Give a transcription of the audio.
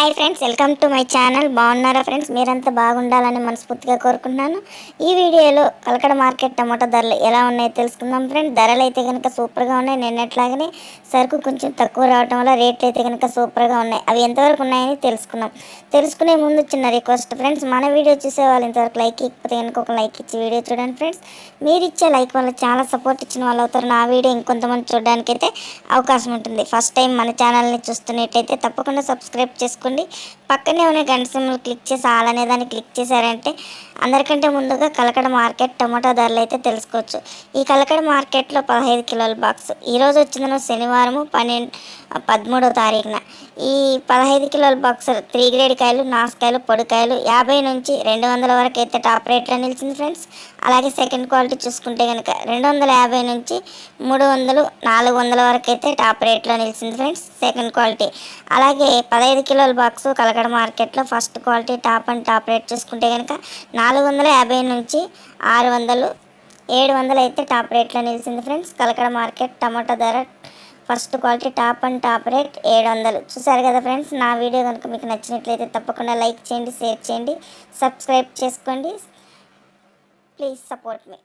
Hi friends welcome to my channel. బాగున్నారా friends? మీరంతా బాగుండాలని మనస్ఫూర్తిగా కోరుకుంటున్నాను. ఈ వీడియోలో కలకడ మార్కెట్ టమాటా ధరలు ఎలా ఉన్నాయో తెలుసుకుందాం ఫ్రెండ్ ధరలు అయితే కనుక సూపర్గా ఉన్నాయి. నిన్నట్లాగానే సరుకు కొంచెం తక్కువ రావడం వల్ల రేట్లు అయితే కనుక సూపర్గా ఉన్నాయి. అవి ఎంతవరకు ఉన్నాయని తెలుసుకుందాం. తెలుసుకునే ముందు చిన్న రిక్వెస్ట్ ఫ్రెండ్స్ మన వీడియో చూసే వాళ్ళు ఇంతవరకు లైక్ ఇకపోతే కనుక ఒక లైక్ ఇచ్చి వీడియో చూడండి ఫ్రెండ్స్. మీరు ఇచ్చే లైక్ వల్ల చాలా సపోర్ట్ ఇచ్చిన వాళ్ళు అవుతారు. నా వీడియో ఇంకొంతమంది చూడడానికి అయితే అవకాశం ఉంటుంది. ఫస్ట్ టైం మన ఛానల్ని చూస్తున్నట్టయితే తప్పకుండా సబ్స్క్రైబ్ చేసుకోండి పక్కనే ఉన్న గంట సింబల్ క్లిక్ చేసి ఆల్ అనే దాన్ని క్లిక్ చేశారంటే అందరికంటే ముందుగా కలకడ మార్కెట్ టమాటా ధరలు అయితే తెలుసుకోవచ్చు. ఈ కలకడ మార్కెట్లో పదహైదు కిలోల బాక్స్. ఈరోజు వచ్చిందను శనివారము పన్నెండు పదమూడో తారీఖున. ఈ పదహైదు కిలోల బాక్స్ త్రీ గ్రేడ్ కాయలు నాసుకాయలు పొడికాయలు యాభై నుంచి రెండు వందల వరకు అయితే టాప్ రేట్లో నిలిచింది ఫ్రెండ్స్. అలాగే సెకండ్ క్వాలిటీ చూసుకుంటే కనుక రెండు వందల యాభై నుంచి మూడు వందలు నాలుగు వందల వరకు అయితే టాప్ రేట్లో నిలిచింది ఫ్రెండ్స్ సెకండ్ క్వాలిటీ. అలాగే పదహైదు కిలోల బాక్స్ కలకడ మార్కెట్లో first quality top and top rate చూసుకుంటే కనుక నాలుగు వందల యాభై నుంచి ఆరు వందలు ఏడు వందలు అయితే టాప్ రేట్లో నిలిచింది ఫ్రెండ్స్ కలకడ మార్కెట్ టమాటా ధర first quality top and top rate ఏడు వందలు. చూసారు కదా ఫ్రెండ్స్ నా వీడియో కనుక మీకు నచ్చినట్లయితే తప్పకుండా లైక్ చేయండి షేర్ చేయండి సబ్స్క్రైబ్ చేసుకోండి. Please support me